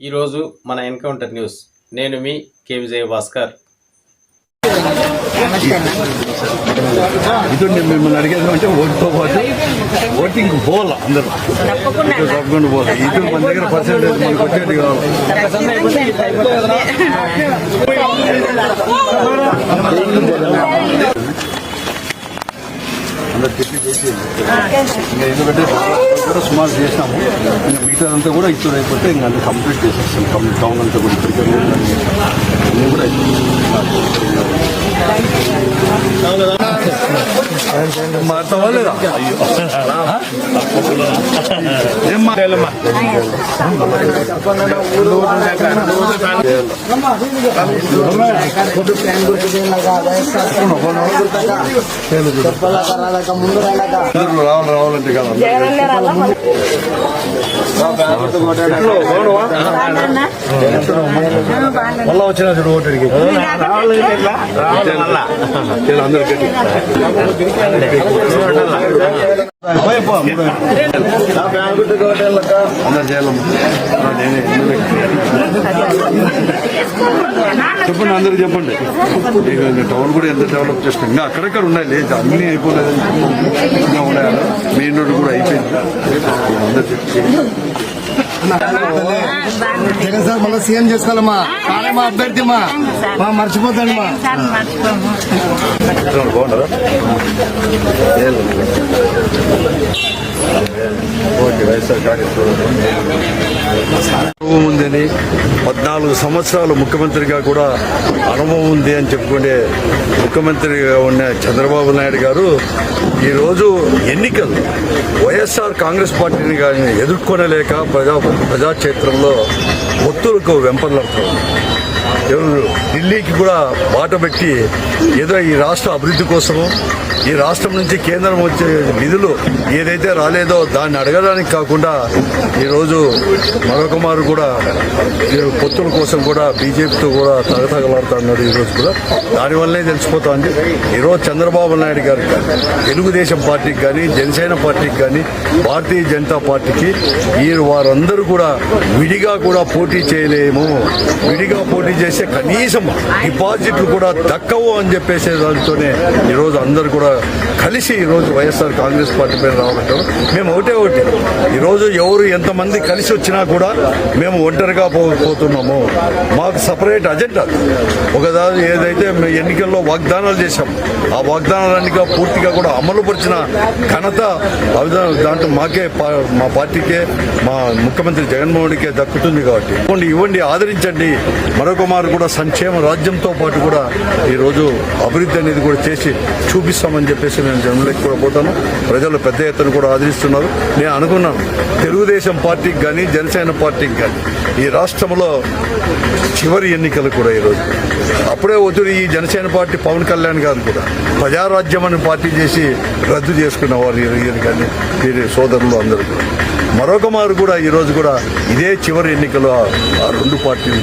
ఈరోజు మన encounter news. నేను మీ కే విజయ భాస్కర్ మిమ్మల్ని అడిగేది అంటే ఓటుతో పాటు ఓటింగ్ పోవాల అందరూ. ఇటు తప్పకుండా పోవాలి. ఇటు మన దగ్గర పర్సెంటేజ్ మనకు వచ్చేది కావాలి. అందరు చెప్పి చేసి ఇంకా ఎందుకంటే కూడా సుమారు చేసినాము. ఇంకా మిగతాదంతా కూడా ఇప్పుడు అయిపోతే ఇంకా అంతా కంప్లీట్ చేసేస్తాం. కంప్లీట్ టౌన్ అంతా కూడా ఇప్పటికే అన్నీ కూడా మారుతావా లేదా అయ్యో. ఏం అందరూ రావాలి రావాలంటే కదా. మళ్ళా వచ్చిన చూడు ఓటడికి ముందు. చెప్పండి అందరూ చెప్పండి. టౌన్ కూడా ఎంత డెవలప్ చేస్తాం. ఇంకా అక్కడక్కడ ఉన్నాయి లేదు అన్నీ అయిపోలేదు ఉన్నాయి మెయిన్ రోడ్ కూడా అయిపోయింది. జగన్ సార్ మళ్ళీ సీఎం చేసుకోవాలమ్మా. కానే మా అభ్యర్థి మా మా మర్చిపోతాడు మా బాగున్నారా ఓకే వైఎస్ఆర్ కాంగ్రెస్ ఉందని పద్నాలుగు సంవత్సరాలు ముఖ్యమంత్రిగా కూడా అనుభవం ఉంది అని చెప్పుకునే ముఖ్యమంత్రిగా ఉన్న చంద్రబాబు నాయుడు గారు ఈరోజు ఎన్నికలు వైఎస్ఆర్ కాంగ్రెస్ పార్టీని కానీ ఎదుర్కొనలేక ప్రజా ప్రజాక్షేత్రంలో ఒత్తులకు వెంపర్లాడుతున్నారు. ఢిల్లీకి కూడా బాట పెట్టి ఏదో ఈ రాష్ట్ర అభివృద్ధి కోసము ఈ రాష్ట్రం నుంచి కేంద్రం వచ్చే నిధులు ఏదైతే రాలేదో దాన్ని అడగడానికి కాకుండా ఈరోజు మరొక మారు కూడా ఈ పొత్తుల కోసం కూడా బీజేపీతో కూడా తగతగలాడుతున్నారు ఈరోజు కూడా. దానివల్లనే తెలిసిపోతుంది ఈరోజు చంద్రబాబు నాయుడు గారు తెలుగుదేశం పార్టీకి కానీ జనసేన పార్టీకి కానీ భారతీయ జనతా పార్టీకి ఈ వారందరూ కూడా విడిగా కూడా పోటీ చేయలేము. విడిగా పోటీ చేస్తే కనీసం డిపాజిట్లు కూడా దక్కవు అని చెప్పేసే దానితోనే ఈరోజు అందరు కూడా కలిసి ఈరోజు వైఎస్ఆర్ కాంగ్రెస్ పార్టీ పైన రావటం. మేము ఒకటే ఒకటి ఈరోజు ఎవరు ఎంతమంది కలిసి వచ్చినా కూడా మేము ఒంటరిగా పోతున్నాము. మాకు సపరేట్ అజెండా. ఒకదాని ఏదైతే మేము ఎన్నికల్లో వాగ్దానాలు చేశాం ఆ వాగ్దానాలన్నీ పూర్తిగా కూడా అమలుపరిచిన ఘనత దాంట్లో మాకే మా పార్టీకే మా ముఖ్యమంత్రి జగన్మోహన్కే దక్కుతుంది కాబట్టి. ఇవ్వండి ఇవ్వండి ఆదరించండి. మరొక కుమార్ కూడా సంక్షేమ రాజ్యంతో పాటు కూడా ఈరోజు అభివృద్ధి అనేది కూడా చేసి చూపిస్తామని చెప్పేసి నేను జనంలోకి కూడా పోతాను. ప్రజలు పెద్ద ఎత్తున కూడా ఆదరిస్తున్నారు. నేను అనుకున్నాను తెలుగుదేశం పార్టీకి కానీ జనసేన పార్టీకి కానీ ఈ రాష్ట్రంలో చివరి ఎన్నికలు కూడా ఈరోజు. అప్పుడే ఒత్తిడి ఈ జనసేన పార్టీ పవన్ కళ్యాణ్ గారు కూడా. ప్రజారాజ్యం అనే పార్టీ చేసి రద్దు చేసుకున్న వారు కానీ వీరి సోదరులు అందరూ కూడా. మరొక మారు కూడా ఈరోజు కూడా ఇదే చివరి ఎన్నికలు ఆ- రెండు పార్టీలు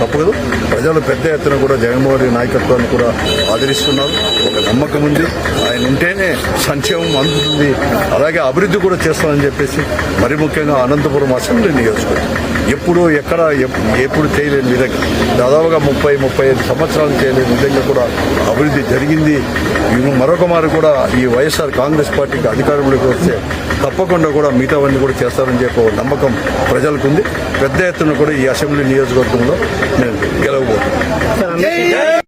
తప్పదు ప్రజలు పెద్ద ఎత్తున కూడా జగన్మోహన్ రెడ్డి నాయకత్వాన్ని కూడా ఆదరిస్తున్నారు. ఒక నమ్మకం ఉంది. ఆయన ఉంటేనే సంక్షేమం అందుతుంది. అలాగే అభివృద్ధి కూడా చేస్తామని చెప్పేసి మరి ముఖ్యంగా అనంతపురం అసెంబ్లీ నియోజకవర్గం. ఎప్పుడు ఎక్కడ ఎప్పుడు చేయలేని విధంగా దాదాపుగా ముప్పై ముప్పై ఐదు సంవత్సరాలు చేయలేని విధంగా కూడా అభివృద్ధి జరిగింది. ఇవి మరొక మారు కూడా ఈ వైఎస్ఆర్ కాంగ్రెస్ పార్టీకి అధికారంలోకి వస్తే తప్పకుండా కూడా మిగతావన్నీ కూడా చేస్తారని చెప్పి ఒక నమ్మకం ప్రజలకు ఉంది పెద్ద ఎత్తున కూడా ఈ అసెంబ్లీ నియోజకవర్గంలో నేను గెలవబోతున్నాను.